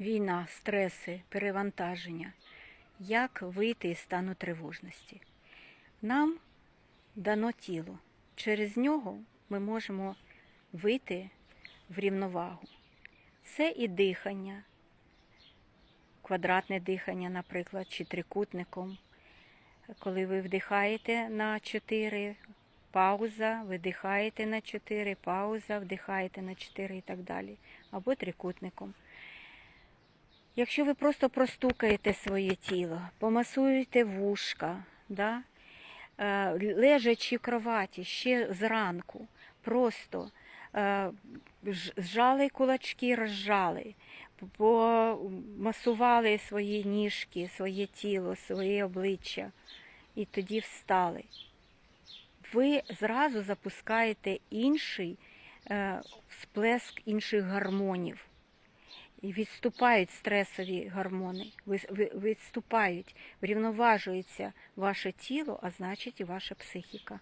війна, стреси, перевантаження. Як вийти із стану тривожності? Нам дано тіло. Через нього ми можемо вийти в рівновагу. Це і дихання, квадратне дихання, наприклад, чи трикутником. Коли ви вдихаєте на 4, пауза, видихаєте на 4, пауза, вдихаєте на 4 і так далі. Або трикутником. Якщо ви просто простукаєте своє тіло, помасуєте вушка, да? е, лежачи в кроваті ще зранку, просто е, зжали кулачки, розжали, помасували свої ніжки, своє тіло, своє обличчя і тоді встали. Ви зразу запускаєте інший е, сплеск інших гормонів. І відступають стресові гормони, відступають, врівноважується ваше тіло, а значить і ваша психіка.